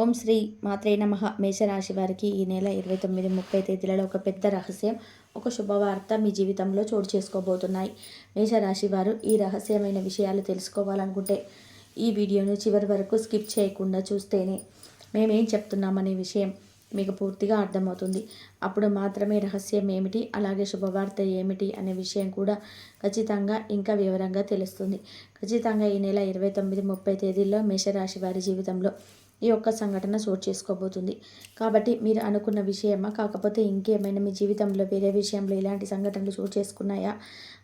ఓం శ్రీ మాత్రే నమ. మేషరాశి వారికి ఈ నెల ఇరవై తొమ్మిది ముప్పై తేదీలలో ఒక పెద్ద రహస్యం ఒక శుభవార్త మీ జీవితంలో చోటు చేసుకోబోతున్నాయి. మేషరాశి వారు ఈ రహస్యమైన విషయాలు తెలుసుకోవాలనుకుంటే ఈ వీడియోను చివరి వరకు స్కిప్ చేయకుండా చూస్తేనే మేమేం చెప్తున్నామనే విషయం మీకు పూర్తిగా అర్థమవుతుంది. అప్పుడు మాత్రమే రహస్యం ఏమిటి అలాగే శుభవార్త ఏమిటి అనే విషయం కూడా ఖచ్చితంగా ఇంకా వివరంగా తెలుస్తుంది. ఖచ్చితంగా ఈ నెల ఇరవై తొమ్మిది ముప్పై తేదీల్లో మేషరాశి వారి జీవితంలో ఈ యొక్క సంఘటన చోటు చేసుకోబోతుంది. కాబట్టి మీరు అనుకున్న విషయమా? కాకపోతే ఇంకేమైనా మీ జీవితంలో వేరే విషయంలో ఇలాంటి సంఘటనలు చోటు చేసుకున్నాయా?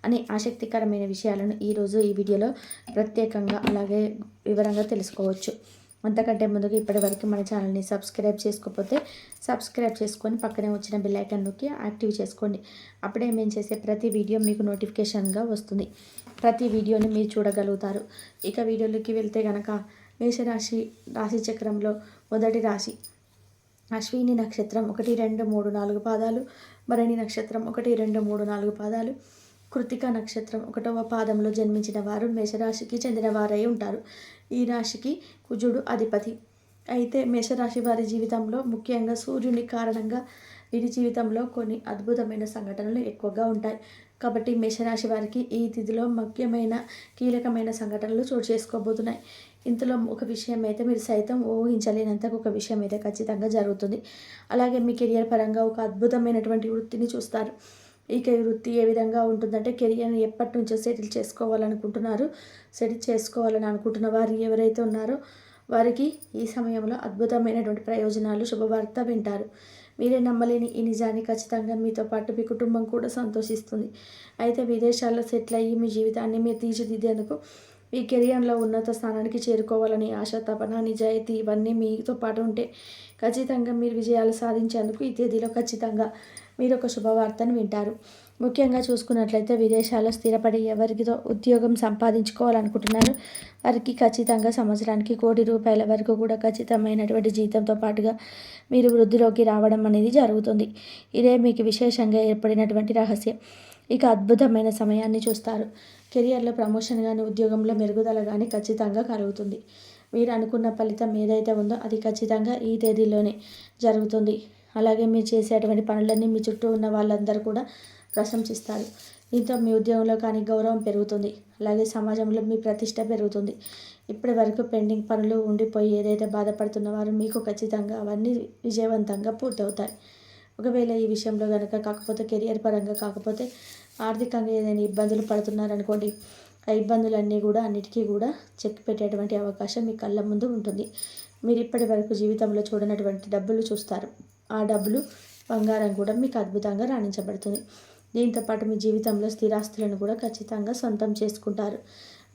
అని ఆసక్తికరమైన విషయాలను ఈరోజు ఈ వీడియోలో ప్రత్యేకంగా అలాగే వివరంగా తెలుసుకోవచ్చు. అంతకంటే ముందుగా ఇప్పటివరకు మన ఛానల్ని సబ్స్క్రైబ్ చేసుకోకపోతే సబ్స్క్రైబ్ చేసుకొని పక్కనే వచ్చిన బెల్ ఐకాన్ నొక్కి యాక్టివ్ చేసుకోండి. అప్పుడే మేము చేసే ప్రతి వీడియో మీకు నోటిఫికేషన్గా వస్తుంది. ప్రతి వీడియోని మీరు చూడగలుగుతారు. ఇక వీడియోలోకి వెళ్తే కనుక మేషరాశి రాశి చక్రంలో మొదటి రాశి. అశ్విని నక్షత్రం ఒకటి రెండు మూడు నాలుగు పాదాలు. భరణి నక్షత్రం ఒకటి రెండు మూడు నాలుగు పాదాలు. కృతిక నక్షత్రం ఒకటవ పాదంలో జన్మించిన వారు మేషరాశికి చెందినవారై ఉంటారు. ఈ రాశికి కుజుడు అధిపతి. అయితే మేషరాశి వారి జీవితంలో ముఖ్యంగా సూర్యుని కారణంగా వీరి జీవితంలో కొన్ని అద్భుతమైన సంఘటనలు ఎక్కువగా ఉంటాయి. కాబట్టి మేషరాశి వారికి ఈ తిథిలో ముఖ్యమైన కీలకమైన సంఘటనలు చోటు చేసుకోబోతున్నాయి. ఇందులో ఒక విషయం అయితే మీరు సైతం ఊహించలేనంత ఒక విషయం అయితే ఖచ్చితంగా జరుగుతుంది. అలాగే మీ కెరియర్ పరంగా ఒక అద్భుతమైనటువంటి వృత్తిని చూస్తారు. ఇక ఈ వృత్తి ఏ విధంగా ఉంటుందంటే కెరియర్ని ఎప్పటి నుంచో సెటిల్ చేసుకోవాలనుకుంటున్నారు. సెటిల్ చేసుకోవాలని అనుకుంటున్న వారు ఎవరైతే ఉన్నారో వారికి ఈ సమయంలో అద్భుతమైనటువంటి ప్రయోజనాలు శుభవార్త వింటారు. మీరే నమ్మలేని ఈ నిజాన్ని ఖచ్చితంగా మీతో పాటు మీ కుటుంబం కూడా సంతోషిస్తుంది. అయితే విదేశాల్లో సెటిల్ అయ్యి మీ జీవితాన్ని మీరు తీర్చిదిద్దేందుకు మీ కెరియర్లో ఉన్నత స్థానానికి చేరుకోవాలని ఆశ తపన నిజాయితీ ఇవన్నీ మీతో పాటు ఉంటే ఖచ్చితంగా మీరు విజయాలు సాధించేందుకు ఈ తేదీలో ఖచ్చితంగా మీరు ఒక శుభవార్తను వింటారు. ముఖ్యంగా చూసుకున్నట్లయితే విదేశాల్లో స్థిరపడి ఎవరికితో ఉద్యోగం సంపాదించుకోవాలనుకుంటున్నారు వారికి ఖచ్చితంగా సంవత్సరానికి కోటి రూపాయల వరకు కూడా ఖచ్చితమైనటువంటి జీతంతో పాటుగా మీరు వృద్ధిలోకి రావడం అనేది జరుగుతుంది. ఇదే మీకు విశేషంగా ఏర్పడినటువంటి రహస్యం. ఇక అద్భుతమైన సమయాన్ని చూస్తారు. కెరియర్లో ప్రమోషన్ కానీ ఉద్యోగంలో మెరుగుదల కానీ ఖచ్చితంగా కలుగుతుంది. మీరు అనుకున్న ఫలితం ఏదైతే ఉందో అది ఖచ్చితంగా ఈ తేదీలోనే జరుగుతుంది. అలాగే మీరు చేసేటువంటి పనులన్నీ మీ చుట్టూ ఉన్న వాళ్ళందరూ కూడా ప్రశంసిస్తారు. దీంతో మీ ఉద్యోగంలో కానీ గౌరవం పెరుగుతుంది. అలాగే సమాజంలో మీ ప్రతిష్ట పెరుగుతుంది. ఇప్పటి వరకు పెండింగ్ పనులు ఉండిపోయి ఏదైతే బాధపడుతున్న వారు మీకు ఖచ్చితంగా అవన్నీ విజయవంతంగా పూర్తవుతాయి. ఒకవేళ ఈ విషయంలో కనుక కాకపోతే కెరియర్ పరంగా కాకపోతే ఆర్థికంగా ఏదైనా ఇబ్బందులు పడుతున్నారనుకోండి ఆ ఇబ్బందులన్నీ కూడా అన్నిటికీ కూడా చెక్ పెట్టేటువంటి అవకాశం మీ కళ్ళ ముందు ఉంటుంది. మీరు ఇప్పటి వరకు జీవితంలో చూడనటువంటి డబ్బులు చూస్తారు. ఆ డబ్బులు బంగారం కూడా మీకు అద్భుతంగా రాణించబడుతుంది. దీంతోపాటు మీ జీవితంలో స్థిరాస్తులను కూడా ఖచ్చితంగా సొంతం చేసుకుంటారు.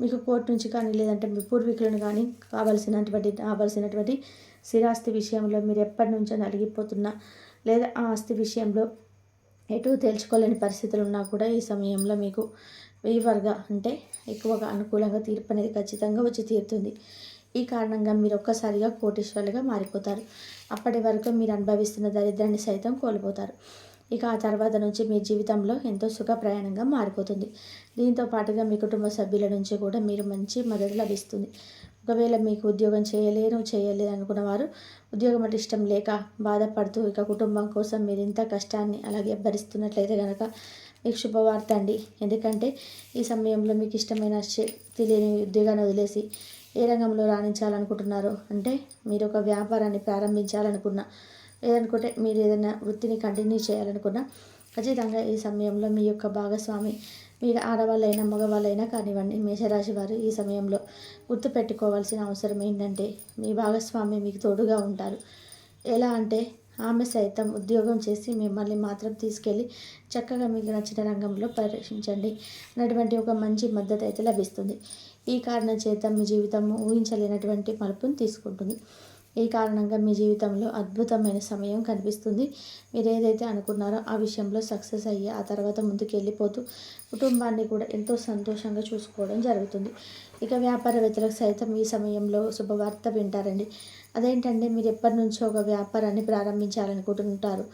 మీకు కోర్టు నుంచి కానీ లేదంటే మీ పూర్వీకులను కానీ కావలసినటువంటి కావలసినటువంటి స్థిరాస్తి విషయంలో మీరు ఎప్పటి నుంచో నలిగిపోతున్నా లేదా ఆ ఆస్తి విషయంలో ఎటు తేల్చుకోలేని పరిస్థితులు ఉన్నా కూడా ఈ సమయంలో మీకు వేవర్గా అంటే ఎక్కువగా అనుకూలంగా తీర్పు అనేది ఖచ్చితంగా వచ్చి తీరుతుంది. ఈ కారణంగా మీరు ఒక్కసారిగా కోటీశ్వరులుగా మారిపోతారు. అప్పటి వరకు మీరు అనుభవిస్తున్న దరిద్రాన్ని సైతం కోల్పోతారు. ఇక ఆ తర్వాత నుంచి మీ జీవితంలో ఎంతో సుఖ ప్రయాణంగా మారిపోతుంది. దీంతో పాటుగా మీ కుటుంబ సభ్యుల నుంచి కూడా మీరు మంచి మద్దతు లభిస్తుంది. ఒకవేళ మీకు ఉద్యోగం చేయలేను చేయలేదు అనుకున్న వారు ఉద్యోగం అంటే ఇష్టం లేక బాధపడుతూ ఇక కుటుంబం కోసం మీరు ఇంత కష్టాన్ని అలాగే భరిస్తున్నట్లయితే కనుక మీకు శుభవార్త అండి. ఎందుకంటే ఈ సమయంలో మీకు ఇష్టమైన తెలియని ఉద్యోగాన్ని వదిలేసి ఏ రంగంలో రాణించాలనుకుంటున్నారు? అంటే మీరు ఒక వ్యాపారాన్ని ప్రారంభించాలనుకున్న లేదనుకుంటే మీరు ఏదైనా వృత్తిని కంటిన్యూ చేయాలనుకున్నా ఖచ్చితంగా ఈ సమయంలో మీ యొక్క భాగస్వామి మీరు ఆడవాళ్ళైనా మగవాళ్ళైనా కానివ్వండి మేషరాశి వారు ఈ సమయంలో గుర్తుపెట్టుకోవాల్సిన అవసరం ఏంటంటే మీ భాగస్వామి మీకు తోడుగా ఉంటారు. ఎలా అంటే ఆమె సైతం ఉద్యోగం చేసి మిమ్మల్ని మాత్రం తీసుకెళ్ళి చక్కగా మీకు నచ్చిన రంగంలో పరీక్షించండి అన్నటువంటి ఒక మంచి మద్దతు అయితే లభిస్తుంది. ఈ కారణం చేత మీ జీవితం ఊహించలేనటువంటి మలుపును తీసుకుంటుంది. ఈ కారణంగా మీ జీవితంలో అద్భుతమైన సమయం కనిపిస్తుంది. మీరు ఏదైతే అనుకున్నారో ఆ విషయంలో సక్సెస్ అయ్యి ఆ తర్వాత ముందుకు వెళ్ళిపోతూ కుటుంబాన్ని కూడా ఎంతో సంతోషంగా చూసుకోవడం జరుగుతుంది. ఇక వ్యాపారవేత్తలకు సైతం ఈ సమయంలో శుభవార్త వింటారండి. అదేంటంటే మీరు ఎప్పటి నుంచో ఒక వ్యాపారాన్ని ప్రారంభించాలనుకుంటుంటారు.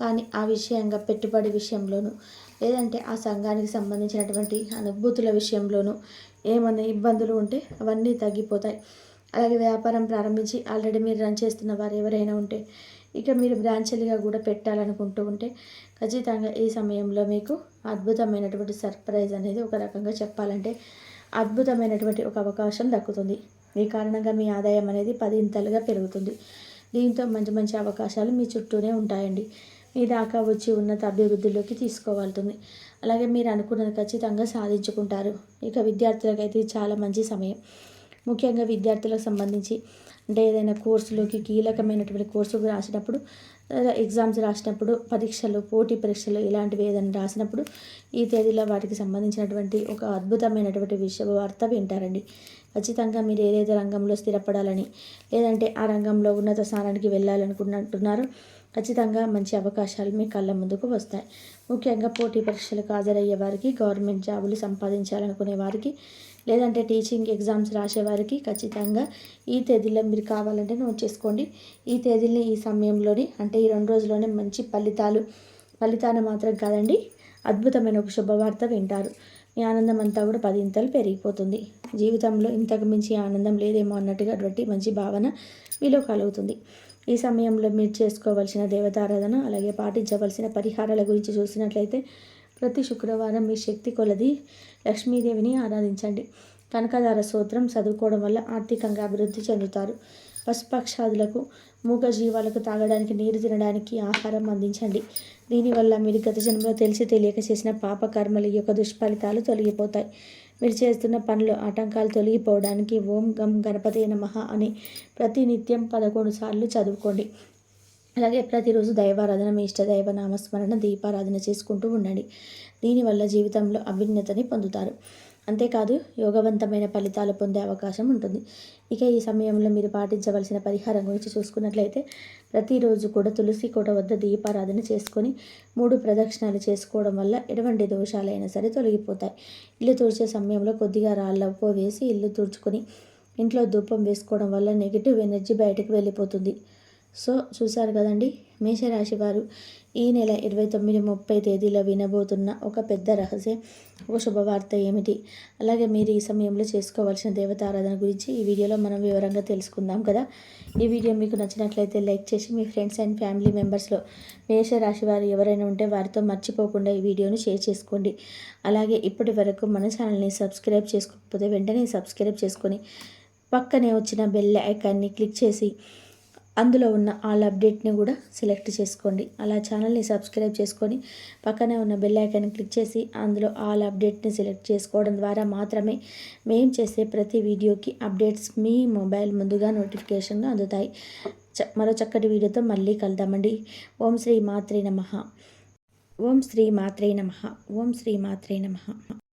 కానీ ఆ విషయంగా పెట్టుబడి విషయంలోనూ లేదంటే ఆ సంఘానికి సంబంధించినటువంటి అనుభూతుల విషయంలోనూ ఏమైనా ఇబ్బందులు ఉంటే అవన్నీ తగ్గిపోతాయి. అలాగే వ్యాపారం ప్రారంభించి ఆల్రెడీ మీరు రన్ చేస్తున్న వారు ఎవరైనా ఉంటే ఇక మీరు బ్రాంచ్లుగా కూడా పెట్టాలనుకుంటూ ఉంటే ఖచ్చితంగా ఈ సమయంలో మీకు అద్భుతమైనటువంటి సర్ప్రైజ్ అనేది ఒక రకంగా చెప్పాలంటే అద్భుతమైనటువంటి ఒక అవకాశం దక్కుతుంది. ఈ కారణంగా మీ ఆదాయం అనేది పదింతలుగా పెరుగుతుంది. దీంతో మంచి మంచి అవకాశాలు మీ చుట్టూనే ఉంటాయండి. మీ దాకా వచ్చి ఉన్నత అభివృద్ధిలోకి తీసుకోవాలుతుంది అలాగే మీరు అనుకున్నది ఖచ్చితంగా సాధించుకుంటారు. ఇక విద్యార్థులకైతే చాలా మంచి సమయం. ముఖ్యంగా విద్యార్థులకు సంబంధించి అంటే ఏదైనా కోర్సులోకి కీలకమైనటువంటి కోర్సు రాసినప్పుడు ఎగ్జామ్స్ రాసినప్పుడు పరీక్షలు పోటీ పరీక్షలు ఇలాంటివి ఏదైనా రాసినప్పుడు ఈ తేదీలో వాటికి సంబంధించినటువంటి ఒక అద్భుతమైనటువంటి విషయ వార్త వింటారండి. ఖచ్చితంగా మీరు ఏదైతే రంగంలో స్థిరపడాలని లేదంటే ఆ రంగంలో ఉన్నత స్థానానికి వెళ్ళాలనుకుంటున్నారో ఖచ్చితంగా మంచి అవకాశాలు మీ కళ్ళ ముందుకు వస్తాయి. ముఖ్యంగా పోటీ పరీక్షలకు హాజరయ్యే వారికి గవర్నమెంట్ జాబులు సంపాదించాలనుకునే వారికి లేదంటే టీచింగ్ ఎగ్జామ్స్ రాసేవారికి ఖచ్చితంగా ఈ తేదీలో మీరు కావాలంటే నోట్ చేసుకోండి. ఈ తేదీని ఈ సమయంలోని అంటే ఈ రెండు రోజుల్లోనే మంచి ఫలితాలు ఫలితాన్ని మాత్రం కాదండి అద్భుతమైన ఒక శుభవార్త వింటారు. మీ ఆనందం అంతా కూడా పదింతలు పెరిగిపోతుంది. జీవితంలో ఇంతకు మించి ఆనందం లేదేమో అన్నట్టుగా అటువంటి మంచి భావన మీలో కలుగుతుంది. ఈ సమయంలో మీరు చేసుకోవాల్సిన దేవతారాధన అలాగే పాటించవలసిన పరిహారాల గురించి చూసినట్లయితే ప్రతి శుక్రవారం మీ శక్తి కొలది లక్ష్మీదేవిని ఆరాధించండి. కనకదార సూత్రం చదువుకోవడం వల్ల ఆర్థికంగా అభివృద్ధి చెందుతారు. పశుపక్షాదులకు మూగ జీవాలకు తాగడానికి నీరు తినడానికి ఆహారం అందించండి. దీనివల్ల మీరు గత జన్మలో తెలిసి తెలియక చేసిన పాపకర్మల యొక్క దుష్ఫలితాలు తొలగిపోతాయి. మీరు చేస్తున్న పనులు ఆటంకాలు తొలగిపోవడానికి ఓం గం గణపతి నమః అని ప్రతినిత్యం పదకొండు సార్లు చదువుకోండి. అలాగే ప్రతిరోజు దైవారాధన మీ ఇష్ట దైవ నామస్మరణ దీపారాధన చేసుకుంటూ ఉండండి. దీనివల్ల జీవితంలో అభిజ్ఞతని పొందుతారు. అంతేకాదు యోగవంతమైన ఫలితాలు పొందే అవకాశం ఉంటుంది. ఇక ఈ సమయంలో మీరు పాటించవలసిన పరిహారం గురించి చూసుకున్నట్లయితే ప్రతిరోజు కూడా తులసి కోట వద్ద దీపారాధన చేసుకొని మూడు ప్రదక్షిణాలు చేసుకోవడం వల్ల ఎటువంటి దోషాలైనా సరే తొలగిపోతాయి. ఇల్లు తుడిచే సమయంలో కొద్దిగా రాళ్ళ ఉప్పు వేసి ఇల్లు తుడుచుకొని ఇంట్లో ధూపం వేసుకోవడం వల్ల నెగిటివ్ ఎనర్జీ బయటకు వెళ్ళిపోతుంది. సో చూశారు కదండి మేషరాశి వారు ఈ నెల ఇరవై తొమ్మిది ముప్పై తేదీలో వినబోతున్న ఒక పెద్ద రహస్యం ఒక శుభవార్త ఏమిటి? అలాగే మీరు ఈ సమయంలో చేసుకోవాల్సిన దేవతారాధన గురించి ఈ వీడియోలో మనం వివరంగా తెలుసుకుందాం కదా. ఈ వీడియో మీకు నచ్చినట్లయితే లైక్ చేసి మీ ఫ్రెండ్స్ అండ్ ఫ్యామిలీ మెంబర్స్లో మేషరాశి వారు ఎవరైనా ఉంటే వారితో మర్చిపోకుండా ఈ వీడియోని షేర్ చేసుకోండి. అలాగే ఇప్పటి వరకు మన ఛానల్ని సబ్స్క్రైబ్ చేసుకోకపోతే వెంటనే సబ్స్క్రైబ్ చేసుకొని పక్కనే వచ్చిన బెల్ ఐకాన్ని క్లిక్ చేసి అందులో ఉన్న ఆల్ అప్డేట్ని కూడా సెలెక్ట్ చేసుకోండి. అలా ఛానల్ని సబ్స్క్రైబ్ చేసుకొని పక్కనే ఉన్న బెల్ ఐకాన్ క్లిక్ చేసి అందులో ఆల్ అప్డేట్ని సెలెక్ట్ చేసుకోవడం ద్వారా మాత్రమే మేము చేసే ప్రతి వీడియోకి అప్డేట్స్ మీ మొబైల్ ముందుగా నోటిఫికేషన్గా అందుతాయి. మరో చక్కటి వీడియోతో మళ్ళీ కలుద్దామండి. ఓం శ్రీ మాత్రే నమ. ఓం శ్రీ మాత్రే నమ. ఓం శ్రీ మాత్రే నమ.